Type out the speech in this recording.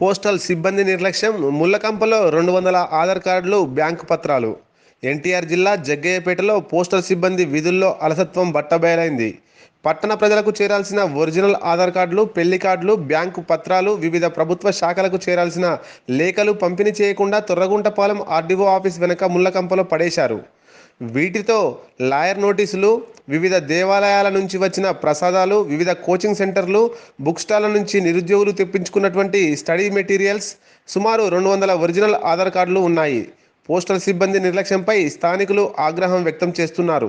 Postal సిబ్బంది నిర్లక్ష్యం ముల్లకంపలో రెండు వందల ఆధార్ కార్డులు బ్యాంకు పత్రాలు. ఎన్టీఆర్ జిల్లా జగ్గయ్యపేటలో పోస్టల్ సిబ్బంది విధుల్లో అలసత్వం బట్టబయలైంది. పట్టణ ప్రజలకు చేరాల్సిన ఒరిజినల్ ఆధార్ కార్డులు పెళ్ళి కార్డులు బ్యాంకు పత్రాలు వివిధ ప్రభుత్వ శాఖలకు చేరాల్సిన లేఖలు పంపిణీ చేయకుండా తొర్రగుంటపాలెం ఆర్డీఓ ఆఫీస్ వెనుక ముల్లకంపలో పడేశారు. వీటితో లాయర్ నోటీసులు వివిధ దేవాలయాల నుంచి వచ్చిన ప్రసాదాలు వివిధ కోచింగ్ సెంటర్లు బుక్ స్టాల్ల నుంచి నిరుద్యోగులు తెప్పించుకున్నటువంటి స్టడీ మెటీరియల్స్ సుమారు రెండు వందల ఒరిజినల్ ఆధార్ కార్డులు ఉన్నాయి. పోస్టల్ సిబ్బంది నిర్లక్ష్యంపై స్థానికులు ఆగ్రహం వ్యక్తం చేస్తున్నారు.